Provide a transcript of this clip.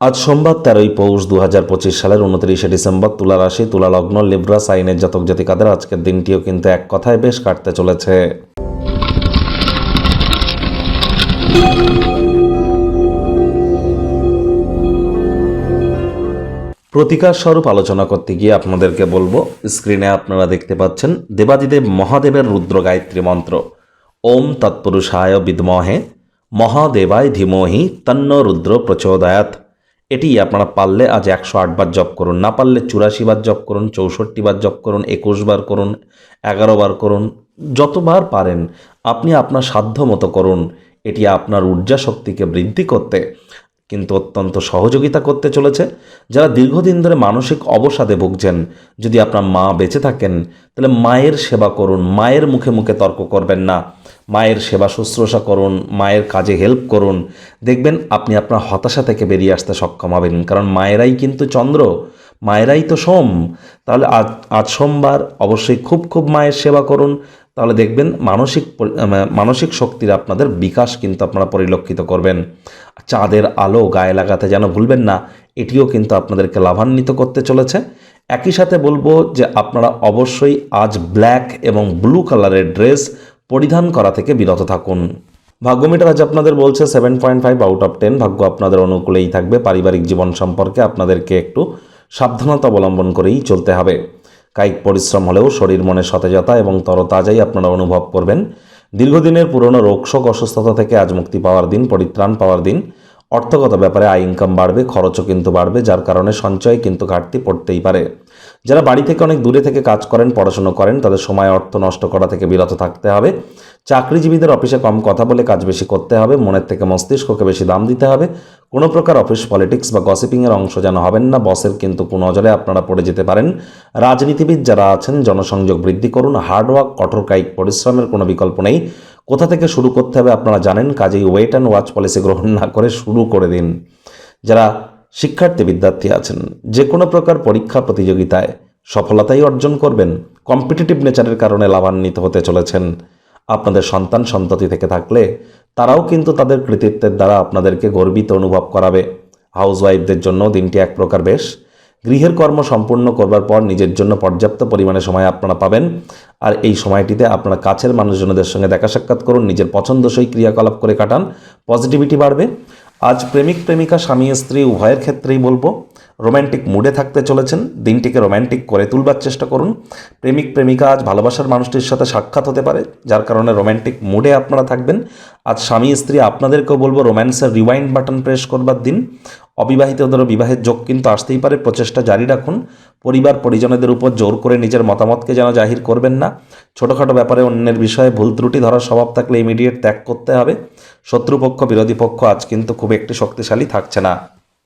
আজ সোমবার তেরোই পৌষ দু হাজার পঁচিশ সালের উনত্রিশে ডিসেম্বর তুলা রাশি, তুলা লগ্ন, লিব্রা, সাইনের জাতক জাতিকাদের আজকের দিনটিও কিন্তু এক কথায় বেশ কাটতে চলেছে। প্রতিকার স্বরূপ আলোচনা করতে গিয়ে আপনাদেরকে বলব, স্ক্রিনে আপনারা দেখতে পাচ্ছেন দেবাদিদেব মহাদেবের রুদ্র গায়ত্রী মন্ত্র। ওম তৎপুরুষায় বিদ্মহে, মহাদেবায় ধীমহি, তন্ন রুদ্র প্রচোদয়াত এটি আপনারা পারলে আজ একশো আটবার জপ করুন। না পারলে চুরাশি বার জপ করুন, চৌষট্টি বার জপ করুন, একুশ বার করুন, এগারো বার করুন, যতবার পারেন আপনি আপনার সাধ্য মতো করুন। এটি আপনার ঊর্জা শক্তিকে বৃদ্ধি করতে কিন্তু অত্যন্ত সহযোগিতা করতে চলেছে। যারা দীর্ঘদিন ধরে মানসিক অবসাদে ভুগছেন, যদি আপনার মা বেঁচে থাকেন, তাহলে মায়ের সেবা করুন। মায়ের মুখে মুখে তর্ক করবেন না। মায়ের সেবা শুশ্রূষা করুন, মায়ের কাজে হেল্প করুন। দেখবেন আপনি আপনার হতাশা থেকে বেরিয়ে আসতে সক্ষম হবেন, কারণ মায়েরাই কিন্তু চন্দ্র, মায়েরাই তো সোম। তাহলে আজ আজ সোমবার অবশ্যই খুব খুব মায়ের সেবা করুন। তাহলে দেখবেন মানসিক মানসিক শক্তির আপনাদের বিকাশ কিন্তু আপনারা পরিলক্ষিত করবেন। চাঁদের আলো গায়ে লাগাতে যেন ভুলবেন না, এটিও কিন্তু আপনাদেরকে লাভান্বিত করতে চলেছে। একই সাথে বলব যে আপনারা অবশ্যই আজ ব্ল্যাক এবং ব্লু কালারের ড্রেস পরিধান করা থেকে বিরত থাকুন। ভাগ্যমিটার আজ আপনাদের বলছে seven point five out of ten ভাগ্য আপনাদের অনুকূলেই থাকবে। পারিবারিক জীবন সম্পর্কে আপনাদেরকে একটু সাবধানতা অবলম্বন করেই চলতে হবে। কায়িক পরিশ্রম হলেও শরীর মনে সতেজতা এবং তরতাজাই আপনারা অনুভব করবেন। দীর্ঘদিনের পুরনো রোগশোক অসুস্থতা থেকে আজ মুক্তি পাওয়ার দিন, পরিত্রাণ পাওয়ার দিন। অর্থগত ব্যাপারে আয় ইনকাম বাড়বে, খরচও কিন্তু বাড়বে, যার কারণে সঞ্চয় কিন্তু ঘাটতি পড়তেই পারে। যারা বাড়ি থেকে অনেক দূরে থেকে কাজ করেন, পড়াশুনো করেন, তাদের সময়, অর্থ নষ্ট করা থেকে বিরত থাকতে হবে। চাকরিজীবীদের অফিসে কম কথা বলে কাজ বেশি করতে হবে, মনের থেকে মস্তিষ্ককে বেশি দাম দিতে হবে। কোনো প্রকার অফিস পলিটিক্স বা গসিপিংয়ের অংশ যেন হবেন না, বসের কিন্তু কোনো নজরে আপনারা পড়ে যেতে পারেন। রাজনীতিবিদ যারা আছেন, জনসংযোগ বৃদ্ধি করুন হার্ডওয়ার্ক কঠোর কায়িক পরিশ্রমের কোনো বিকল্প নেই। কোথা থেকে শুরু করতে হবে আপনারা জানেন, কাজেই ওয়েট অ্যান্ড ওয়াচ পলিসি গ্রহণ না করে শুরু করে দিন। যারা শিক্ষার্থী বিদ্যার্থী আছেন। যে কোনো প্রকার পরীক্ষা প্রতিযোগিতায় সফলতাই অর্জন করবেন। কম্পিটিটিভ নেচারের কারণে লাভান্বিত হতে চলেছেন। আপনাদের সন্তান সন্ততি থেকে থাকলে তারাও কিন্তু তাদের কৃতিত্বের দ্বারা আপনাদেরকে গর্বিত অনুভব করাবে। হাউসওয়াইফদের জন্য দিনটি এক প্রকার বেশ। গৃহের কর্ম সম্পূর্ণ করবার পর নিজের জন্য পর্যাপ্ত পরিমাণে সময় আপনারা পাবেন। আর এই সময়টিতে আপনারা কাছের মানুষজনদের সঙ্গে দেখা সাক্ষাৎ করুন। নিজের পছন্দসই ক্রিয়াকলাপ করে কাটান। পজিটিভিটি বাড়বে। আজ প্রেমিক, প্রেমিকা, স্বামী, স্ত্রী, উভয়ের ক্ষেত্রেই বলব রোম্যান্টিক মুডে থাকতে চলেছেন। দিনটিকে রোম্যান্টিক করে তুলবার চেষ্টা করুন। প্রেমিক, প্রেমিকা আজ ভালোবাসার মানুষটির সাথে সাক্ষাৎ হতে পারে, যার কারণে রোম্যান্টিক মুডে আপনারা থাকবেন। আজ স্বামী, স্ত্রী, আপনাদেরকেও বলব রোম্যান্সের রিওয়াইন্ড বাটন প্রেস করবার দিন। অবিবাহিতদেরও বিবাহের যোগ কিন্তু আসতেই পারে, প্রচেষ্টা জারি রাখুন। পরিবার, পরিজনদের উপর জোর করে নিজের মতামতকে যেন জাহির করবেন না। ছোটোখাটো ব্যাপারে অন্যের বিষয়ে ভুল ত্রুটি ধরার স্বভাব থাকলে ইমিডিয়েট ত্যাগ করতে হবে। শত্রুপক্ষ, বিরোধী পক্ষ আজ কিন্তু খুব একটি শক্তিশালী থাকছে না।